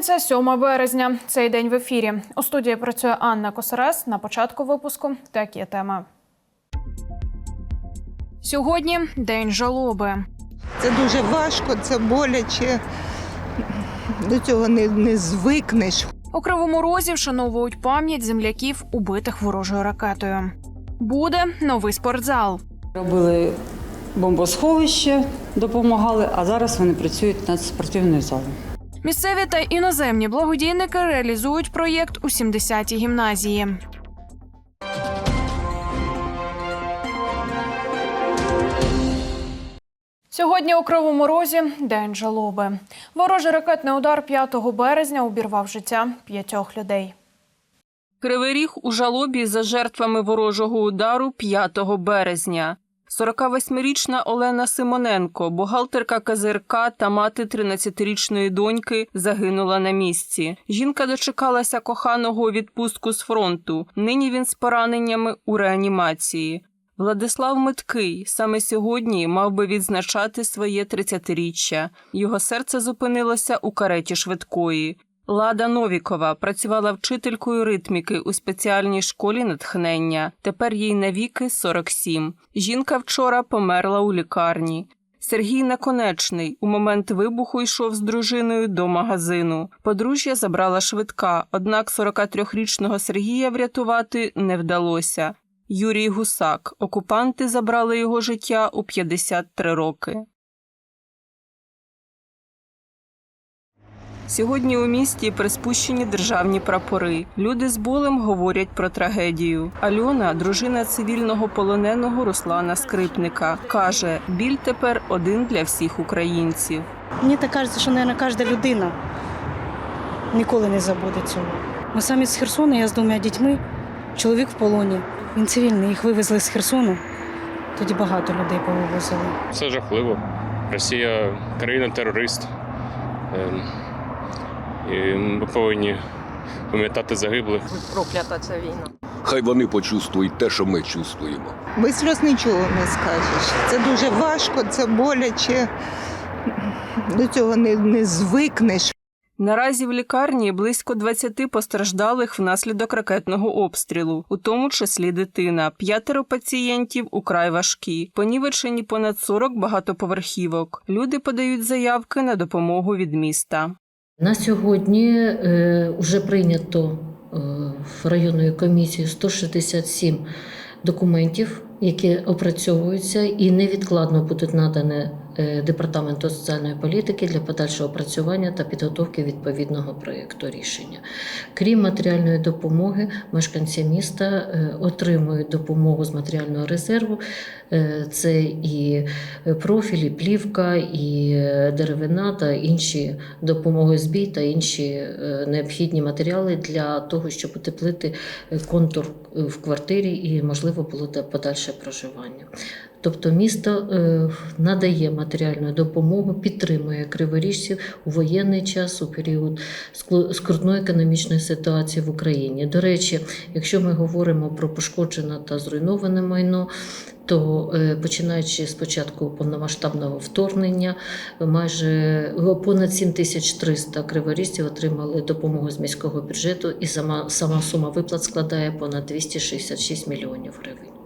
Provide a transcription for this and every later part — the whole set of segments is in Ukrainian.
П'ятниця, 7 березня. Цей день в ефірі. У студії працює Анна Косарес. На початку випуску такі теми. Сьогодні день жалоби. Це дуже важко, це боляче. До цього не, не звикнеш. У Кривому Розі вшановують пам'ять земляків, убитих ворожою ракетою. Буде новий спортзал. Робили бомбосховище, допомагали, а зараз вони працюють над спортивною залою. Місцеві та іноземні благодійники реалізують проєкт у 70-й гімназії. Сьогодні у Кривому Розі день жалоби. Ворожий ракетний удар 5 березня обірвав життя п'ятьох людей. Кривий Ріг у жалобі за жертвами ворожого удару 5 березня. 48-річна Олена Симоненко, бухгалтерка КЗРК та мати 13-річної доньки, загинула на місці. Жінка дочекалася коханого відпустку з фронту. Нині він з пораненнями у реанімації. Владислав Миткий саме сьогодні мав би відзначати своє 30-річчя. Його серце зупинилося у кареті швидкої. Лада Новікова працювала вчителькою ритміки у спеціальній школі натхнення. Тепер їй навіки 47. Жінка вчора померла у лікарні. Сергій Наконечний у момент вибуху йшов з дружиною до магазину. Подружжя забрала швидка, однак 43-річного Сергія врятувати не вдалося. Юрій Гусак. Окупанти забрали його життя у 53 роки. Сьогодні у місті приспущені державні прапори. Люди з болем говорять про трагедію. Альона, дружина цивільного полоненого Руслана Скрипника, каже: біль тепер один для всіх українців. Мені так кажеться, що, мабуть, кожна людина ніколи не забуде цього. Ми самі з Херсона, я з двома дітьми, чоловік в полоні. Він цивільний, їх вивезли з Херсону. Тоді багато людей повивозили. Це жахливо. Росія країна-терорист. І ми повинні пам'ятати загиблих. проклята ця війна. Хай вони почувствують те, що ми чувствуємо. Без сльоз нічого не скажеш. Це дуже важко, це боляче. До цього не, не звикнеш. Наразі в лікарні близько 20 постраждалих внаслідок ракетного обстрілу, у тому числі дитина. П'ятеро пацієнтів украй важкі. Понівечені понад 40 багатоповерхівок. Люди подають заявки на допомогу від міста. На сьогодні е, вже прийнято е, районною комісією 167 документів, які опрацьовуються і невідкладно будуть надані е, департаменту соціальної політики для подальшого опрацювання та підготовки відповідного проєкту рішення. Крім матеріальної допомоги, мешканці міста е, отримують допомогу з матеріального резерву. Е, Це і профіль, і плівка, і е, деревина та інші допомоги збій та інші е, необхідні матеріали для того, щоб утеплити е, контур е, в квартирі і можливо було подальше проживання. Тобто місто е, надає матеріальну допомогу, підтримує криворіжців у воєнний час у період скрутної економічної ситуації в Україні. До речі, якщо ми говоримо про пошкоджене та зруйноване майно, то е, починаючи з початку повномасштабного вторгнення, майже понад 7300 криворіжців отримали допомогу з міського бюджету, і сама, сама сума виплат складає понад 266 мільйонів гривень.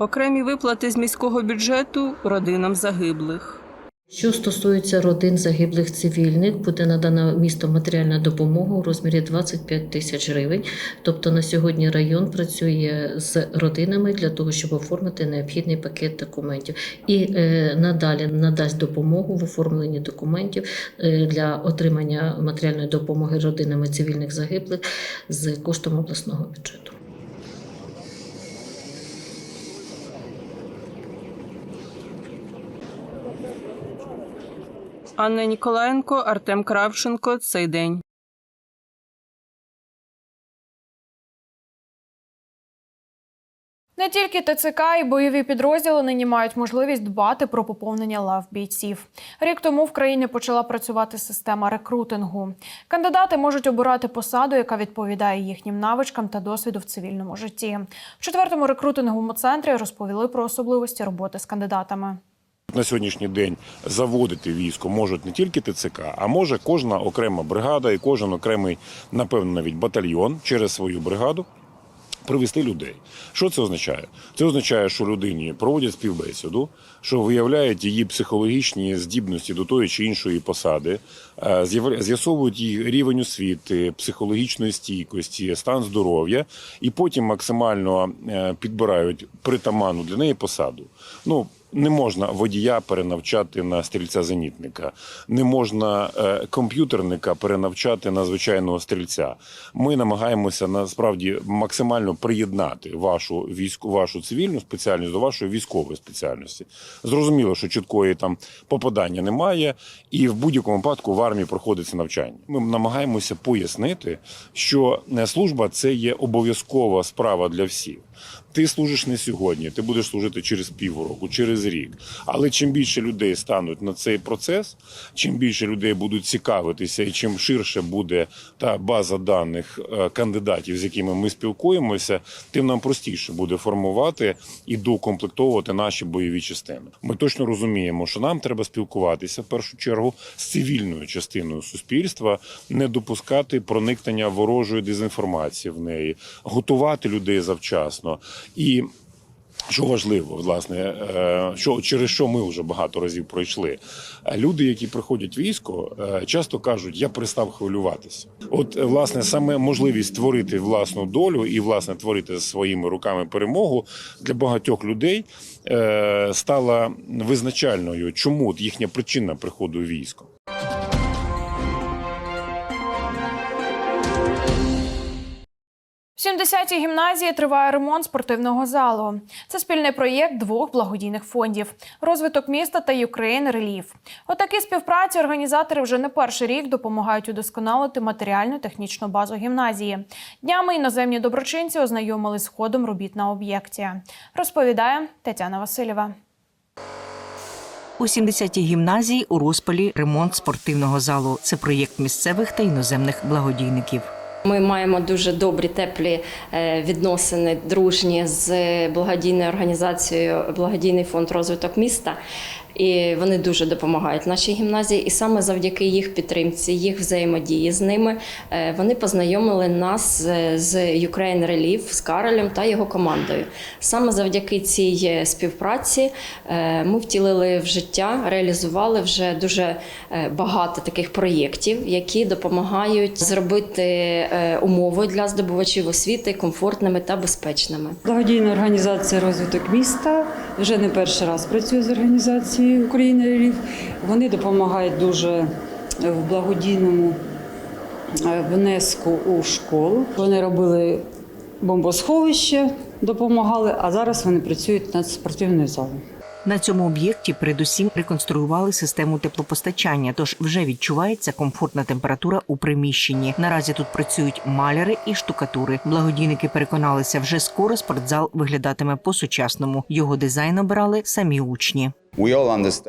Окремі виплати з міського бюджету родинам загиблих. Що стосується родин загиблих цивільних, буде надана містом матеріальна допомога у розмірі 25 тисяч гривень. Тобто на сьогодні район працює з родинами для того, щоб оформити необхідний пакет документів, і е, надалі надасть допомогу в оформленні документів е, для отримання матеріальної допомоги родинами цивільних загиблих з коштом обласного бюджету. Анна Ніколаєнко, Артем Кравченко. Цей день. Не тільки ТЦК і бойові підрозділи нині мають можливість дбати про поповнення лав бійців. Рік тому в країні почала працювати система рекрутингу. Кандидати можуть обирати посаду, яка відповідає їхнім навичкам та досвіду в цивільному житті. В четвертому рекрутинговому центрі розповіли про особливості роботи з кандидатами. На сьогоднішній день заводити військо можуть не тільки ТЦК, а може кожна окрема бригада і кожен окремий, напевно, навіть батальйон через свою бригаду привести людей. Що це означає? Це означає, що людині проводять співбесіду, що виявляють її психологічні здібності до тої чи іншої посади, е, з'ясовують її рівень освіти, психологічної стійкості, стан здоров'я, і потім максимально е, підбирають притаманну для неї посаду. Ну, не можна водія перенавчати на стрільця-зенітника, не можна е, комп'ютерника перенавчати на звичайного стрільця. Ми намагаємося насправді максимально приєднати вашу війську, вашу цивільну спеціальність до вашої військової спеціальності. Зрозуміло, що чіткої там попадання немає, і в будь-якому випадку в армії проходиться навчання. Ми намагаємося пояснити, що е, служба це є обов'язкова справа для всіх. Ти служиш не сьогодні, ти будеш служити через півроку, через рік. Але чим більше людей стануть на цей процес, чим більше людей будуть цікавитися, і чим ширше буде та база даних е, кандидатів, з якими ми спілкуємося, тим нам простіше буде формувати і доукомплектовувати наші бойові частини. Ми точно розуміємо, що нам треба спілкуватися в першу чергу з цивільною частиною суспільства, не допускати проникнення ворожої дезінформації в неї, готувати людей завчасно і. Що важливо, власне, е, що через що ми вже багато разів пройшли. Люди, які приходять військо, е, часто кажуть, я перестав хвилюватися. От, е, власне, саме можливість створити власну долю і власне творити своїми руками перемогу для багатьох людей стала визначальною, чому їхня причина приходу в військо. В 70-й гімназії триває ремонт спортивного залу. Це спільний проєкт двох благодійних фондів: розвиток міста та Ukraine. У такій співпраці організатори вже не перший рік допомагають удосконалити матеріальну технічну базу гімназії. Днями іноземні доброчинці ознайомились з ходом робіт на об'єкті. Розповідає Тетяна Васильєва. У 70-й гімназії у розпалі ремонт спортивного залу. Це проєкт місцевих та іноземних благодійників. Ми маємо дуже добрі, теплі е, відносини, дружні з благодійною організацією Благодійний фонд розвиток міста. І вони дуже допомагають нашій гімназії. І саме завдяки їх підтримці, їх взаємодії з ними, е, вони познайомили нас з- з Ukraine Relief, з Каролем та його командою. Саме завдяки цій е, співпраці е, ми втілили в життя, реалізували вже дуже е, багато таких проєктів, які допомагають зробити е, умови для здобувачів освіти комфортними та безпечними. Благодійна організація розвиток міста вже не перший раз працюю з організацією України Реліф. Вони допомагають дуже в благодійному е, внеску у школу. Вони робили бомбосховище, допомагали, а зараз вони працюють над спортивною залою. На цьому об'єкті передусім реконструювали систему теплопостачання, тож вже відчувається комфортна температура у приміщенні. Наразі тут працюють маляри і штукатури. Благодійники переконалися, вже скоро спортзал виглядатиме по-сучасному. Його дизайн обирали самі учні.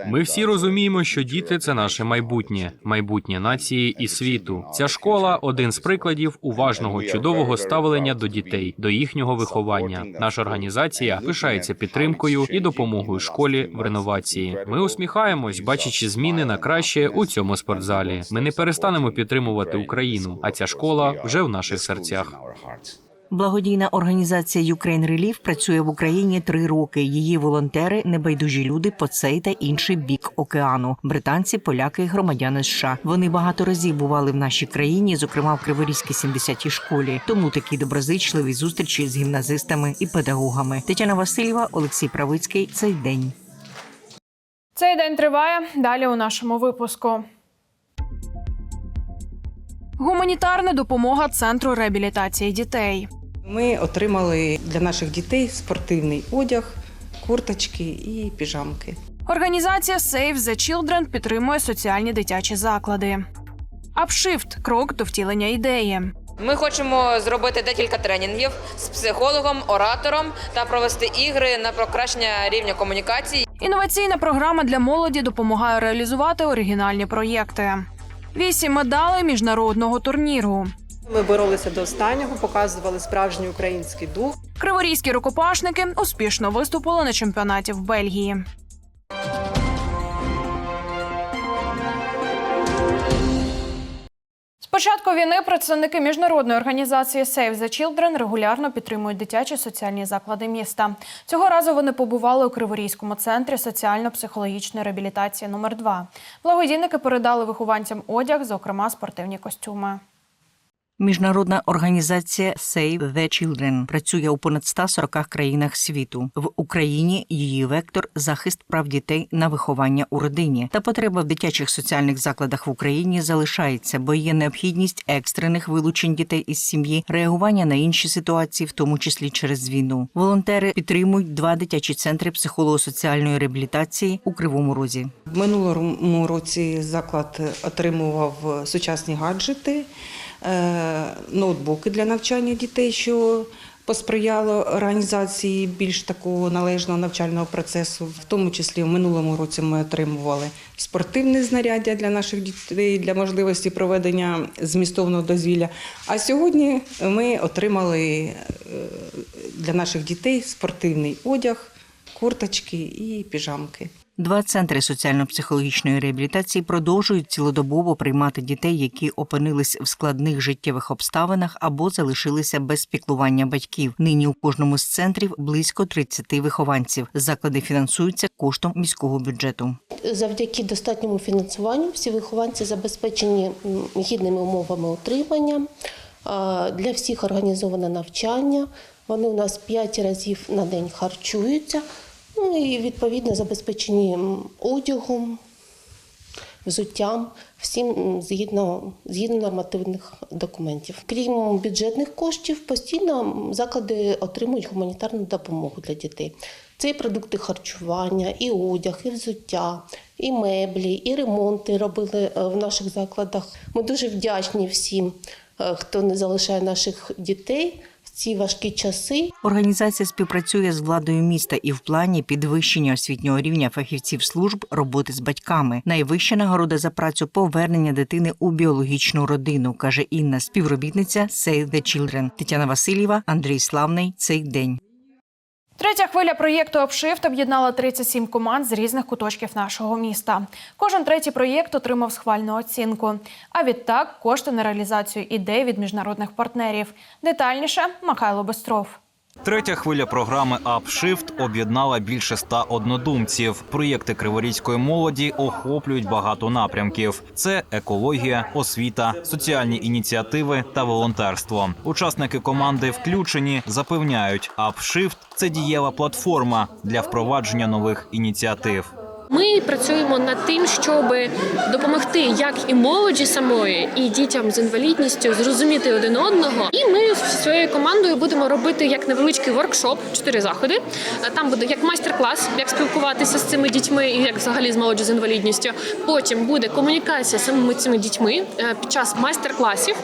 Ми всі розуміємо, що діти це наше майбутнє, майбутнє нації і світу. Ця школа один з прикладів уважного, чудового ставлення до дітей, до їхнього виховання. Наша організація пишається підтримкою і допомогою школі в реновації. Ми усміхаємось, бачачи зміни на краще у цьому спортзалі. Ми не перестанемо підтримувати Україну, а ця школа вже в наших серцях. Благодійна організація Ukraine Relief працює в Україні три роки. Її волонтери небайдужі люди по цей та інший бік океану. Британці, поляки, громадяни США. Вони багато разів бували в нашій країні, зокрема в Криворізькій 70-й школі. Тому такі доброзичливі зустрічі з гімназистами і педагогами. Тетяна Васильєва, Олексій Правицький. Цей день. Цей день триває. Далі у нашому випуску. Гуманітарна допомога центру реабілітації дітей. Ми отримали для наших дітей спортивний одяг, курточки і піжамки. Організація Save the Children підтримує соціальні дитячі заклади. Апшифт крок до втілення ідеї. Ми хочемо зробити декілька тренінгів з психологом, оратором та провести ігри на покращення рівня комунікації. Інноваційна програма для молоді допомагає реалізувати оригінальні проєкти. Вісім медалей міжнародного турніру. Ми боролися до останнього, показували справжній український дух. Криворізькі рукопашники успішно виступили на чемпіонаті в Бельгії. Спочатку війни представники міжнародної організації Save the Children регулярно підтримують дитячі соціальні заклади міста. Цього разу вони побували у Криворізькому центрі соціально-психологічної реабілітації номер 2 Благодійники передали вихованцям одяг, зокрема спортивні костюми. Міжнародна організація Save the Children працює у понад 140 країнах світу. В Україні її вектор захист прав дітей на виховання у родині. Та потреба в дитячих соціальних закладах в Україні залишається, бо є необхідність екстрених вилучень дітей із сім'ї, реагування на інші ситуації, в тому числі через війну. Волонтери підтримують два дитячі центри психолого-соціальної реабілітації у Кривому Розі. В минулому році заклад отримував сучасні гаджети, ноутбуки для навчання дітей, що посприяло організації більш такого належного навчального процесу. В тому числі в минулому році ми отримували спортивне знаряддя для наших дітей для можливості проведення змістовного дозвілля. А сьогодні ми отримали е, для наших дітей спортивний одяг, курточки і піжамки. Два центри соціально-психологічної реабілітації продовжують цілодобово приймати дітей, які опинились в складних життєвих обставинах або залишилися без піклування батьків. Нині у кожному з центрів близько 30 вихованців. Заклади фінансуються коштом міського бюджету. Завдяки достатньому фінансуванню всі вихованці забезпечені гідними умовами утримання. Для всіх організоване навчання. Вони у нас 5 разів на день харчуються. Ну і відповідно забезпечені одягом, взуттям, всім згідно, згідно нормативних документів. Крім бюджетних коштів, постійно заклади отримують гуманітарну допомогу для дітей. Це і продукти харчування, і одяг, і взуття, і меблі, і ремонти робили е, в наших закладах. Ми дуже вдячні всім, е, хто не залишає наших дітей ці важкі часи. Організація співпрацює з владою міста і в плані підвищення освітнього рівня фахівців служб роботи з батьками. Найвища нагорода за працю повернення дитини у біологічну родину, каже Інна, співробітниця Save the Children. Тетяна Васильєва, Андрій Славний. Цей день. Третя хвиля проєкту «Обшифт» об'єднала 37 команд з різних куточків нашого міста. Кожен третій проєкт отримав схвальну оцінку. А відтак кошти на реалізацію ідей від міжнародних партнерів. Детальніше Михайло Бестров. Третя хвиля програми «Апшифт» об'єднала більше ста однодумців. Проєкти криворізької молоді охоплюють багато напрямків: це екологія, освіта, соціальні ініціативи та волонтерство. Учасники команди включені, запевняють, «Апшифт» – це дієва платформа для впровадження нових ініціатив. Ми працюємо над тим, щоб допомогти як і молоді самої, і дітям з інвалідністю зрозуміти один одного. І ми своєю командою будемо робити як невеличкий воркшоп, чотири заходи. Там буде як майстер-клас, як спілкуватися з цими дітьми і як взагалі з молоді з інвалідністю. Потім буде комунікація з самими цими дітьми е, під час майстер-класів.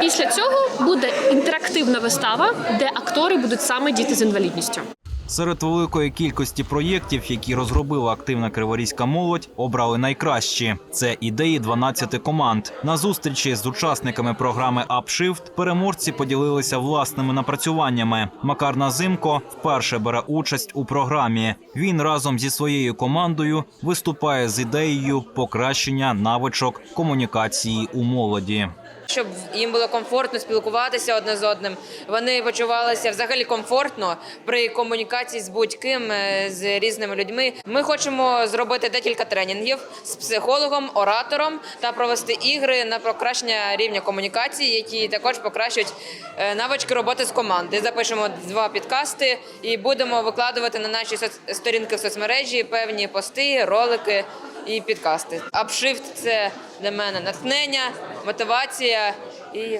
Після цього буде інтерактивна вистава, де актори будуть саме діти з інвалідністю. Серед великої кількості проєктів, які розробила активна криворізька молодь, обрали найкращі. Це ідеї 12 команд. На зустрічі з учасниками програми «Апшифт» переможці поділилися власними напрацюваннями. Макар Назимко вперше бере участь у програмі. Він разом зі своєю командою виступає з ідеєю покращення навичок комунікації у молоді. Щоб їм було комфортно спілкуватися одне з одним. Вони почувалися взагалі комфортно при комунікації з будь-ким е, з різними людьми. Ми хочемо зробити декілька тренінгів з психологом, оратором та провести ігри на покращення рівня комунікації, які також покращують е, навички роботи з команди. Запишемо два підкасти і будемо викладувати на наші сторінки в соцмережі певні пости, ролики і підкасти. Апшифт це для мене натхнення, мотивація і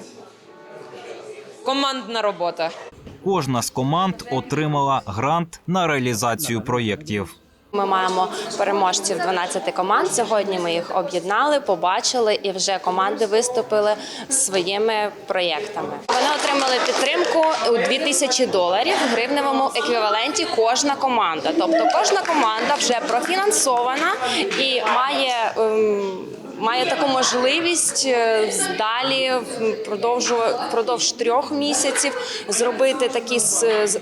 командна робота. Кожна з команд отримала грант на реалізацію проєктів. Ми маємо переможців 12 команд. Сьогодні ми їх об'єднали, побачили, і вже команди виступили своїми проєктами. Вони отримали підтримку у 2000 доларів в гривневому еквіваленті. Кожна команда. Тобто кожна команда вже профінансована і має. ем, Має таку можливість е, далі впродовж, трьох місяців зробити такі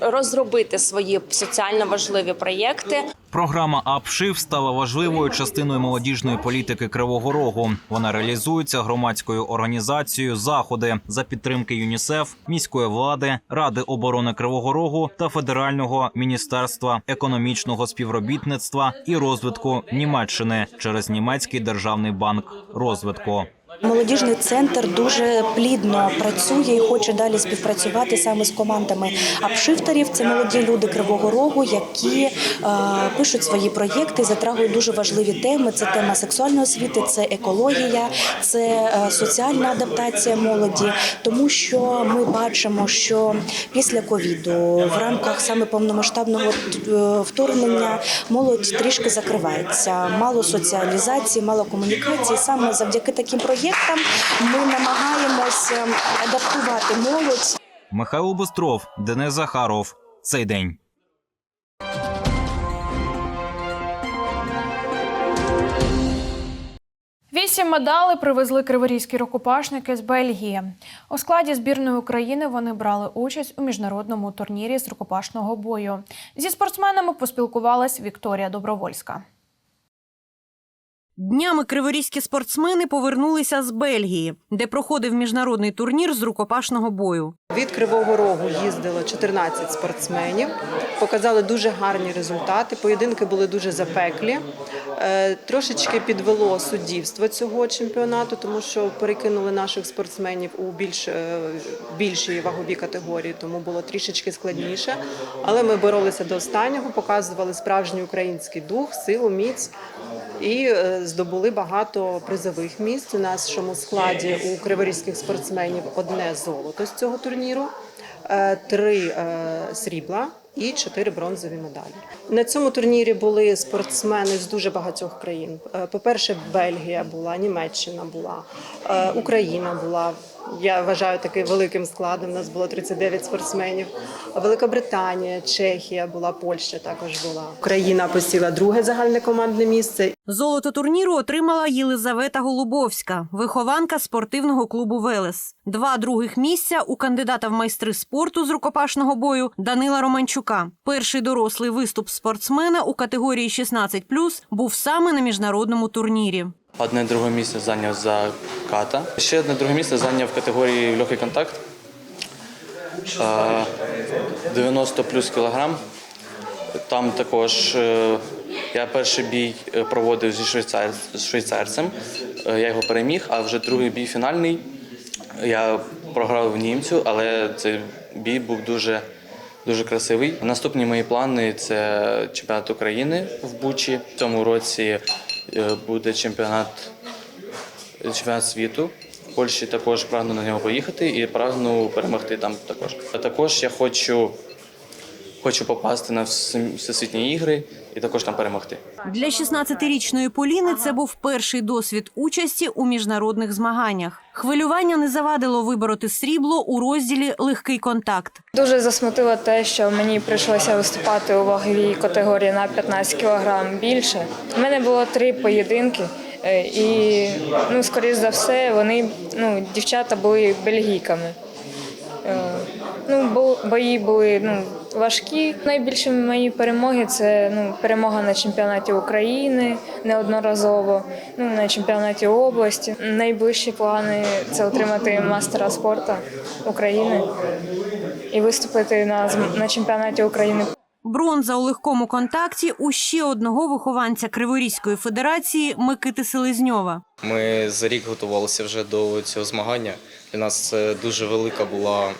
розробити свої соціально важливі проєкти. Програма «Апшив» стала важливою частиною молодіжної політики Кривого Рогу. Вона реалізується громадською організацією заходи за підтримки ЮНІСЕФ, міської влади, Ради оборони Кривого Рогу та Федерального міністерства економічного співробітництва і розвитку Німеччини через німецький державний банк розвитку. Молодіжний центр дуже плідно працює і хоче далі співпрацювати саме з командами апшифтерів. Це молоді люди Кривого Рогу, які е, пишуть свої проєкти, затрагують дуже важливі теми. Це тема сексуальної освіти, це екологія, це е, соціальна адаптація молоді. Тому що ми бачимо, що після ковіду в рамках саме повномасштабного е, вторгнення молодь трішки закривається. Мало соціалізації, мало комунікації. Саме завдяки таким проєктам ми намагаємося адаптувати молодь. Михайло Бостров, Денис Захаров. Цей день. Вісім медалей привезли криворізькі рукопашники з Бельгії. У складі збірної України вони брали участь у міжнародному турнірі з рукопашного бою. Зі спортсменами поспілкувалась Вікторія Добровольська. Днями криворізькі спортсмени повернулися з Бельгії, де проходив міжнародний турнір з рукопашного бою. Від Кривого Рогу їздило 14 спортсменів, показали дуже гарні результати. Поєдинки були дуже запеклі. Е, Трошечки підвело суддівство цього чемпіонату, тому що перекинули наших спортсменів у більш е, більшій ваговій категорії, тому було трішечки складніше. Але ми боролися до останнього, показували справжній український дух, силу, міць і е, здобули багато призових місць. У нашому складі у криворізьких спортсменів одне золото з цього турніру, е, три е, срібла. І чотири бронзові медалі на цьому турнірі були спортсмени з дуже багатьох країн. Е, По-перше, Бельгія була, Німеччина була, Україна була. Я вважаю таким великим складом. У нас було 39 спортсменів. Велика Британія, Чехія була, Польща також була. Україна посіла друге загальне командне місце. Золото турніру отримала Єлизавета Голубовська, вихованка спортивного клубу Велес. Два других місця у кандидата в майстри спорту з рукопашного бою Данила Романчука. Перший дорослий виступ спортсмена у категорії 16+, був саме на міжнародному турнірі. Одне друге місце зайняв за ката. Ще одне друге місце зайняв в категорії легкий контакт. Е, 90 плюс кілограм. Там також е, я перший бій е, проводив зі швейцарцем. Е, Я його переміг, а вже другий бій фінальний. Я програв німцю, але цей бій був дуже, дуже красивий. Наступні мої плани це чемпіонат України в Бучі. В цьому році е, буде чемпіонат, чемпіонат світу. В Польщі також прагну на нього поїхати і прагну перемогти там також. А також я хочу, хочу попасти на всесвітні ігри і також там перемогти. Для 16-річної Поліни це був перший досвід участі у міжнародних змаганнях. Хвилювання не завадило вибороти срібло у розділі легкий контакт. Дуже засмутило те, що мені прийшлося виступати у ваговій категорії на 15 кг більше. У мене було три поєдинки, е, і ну, скоріш за все, вони ну, дівчата були бельгійками. Ну, бо- бої були ну, важкі. Найбільші мої перемоги це ну, перемога на чемпіонаті України неодноразово, ну, на чемпіонаті області. Найближчі плани це отримати мастера спорту України і виступити на, на чемпіонаті України. Бронза у легкому контакті у ще одного вихованця Криворізької федерації Микити Селезньова. Ми за рік готувалися вже до цього змагання. Для нас це дуже велика була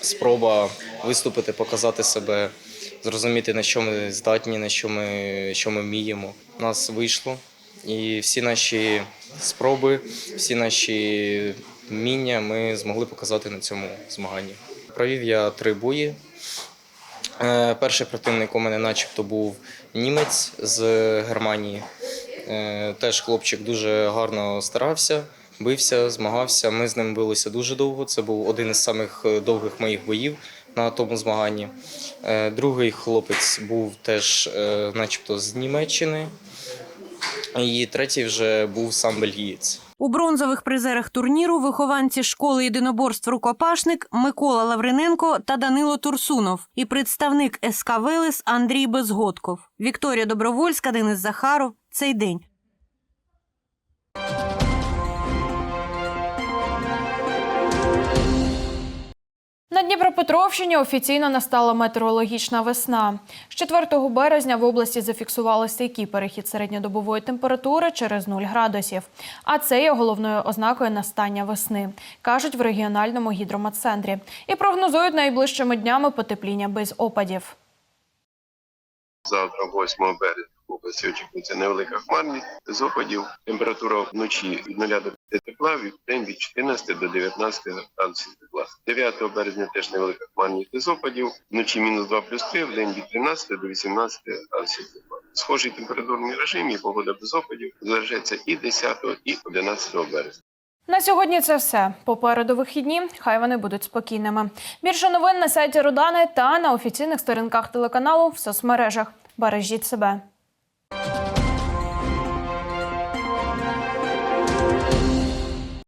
спроба виступити, показати себе, зрозуміти, на що ми здатні, на що ми, що ми вміємо. У нас вийшло. І всі наші спроби, всі наші вміння ми змогли показати на цьому змаганні. Провів я три бої. Е, Перший противник у мене, начебто, був німець з Германії. Е, Теж хлопчик дуже гарно старався, бився, змагався. Ми з ним билися дуже довго. Це був один із самих е, довгих моїх боїв на тому змаганні. Е, Другий хлопець був теж, е, начебто, з Німеччини. І третій вже був сам бельгієць. У бронзових призерах турніру вихованці школи єдиноборств рукопашник Микола Лавриненко та Данило Турсунов і представник СК Велес Андрій Безгодков. Вікторія Добровольська, Денис Захаров. Цей день. На Дніпропетровщині офіційно настала метеорологічна весна. З 4 березня в області зафіксували стійкий перехід середньодобової температури через 0 градусів. А це є головною ознакою настання весни, кажуть в регіональному гідрометцентрі. І прогнозують найближчими днями потепління без опадів. Завтра, 8 березня, області очікується невелика хмарність з опадів. Температура вночі від 0 до 5 тепла, від день від 14 до 19 градусів тепла. 9 березня теж невелика хмарність з опадів. Вночі мінус 2 плюс 3, в день від 13 до 18 градусів тепла. Схожий температурний режим і погода без опадів залишається і 10, і 11 березня. На сьогодні це все. Попереду вихідні. Хай вони будуть спокійними. Більше новин на сайті Рудани та на офіційних сторінках телеканалу в соцмережах. Бережіть себе. Música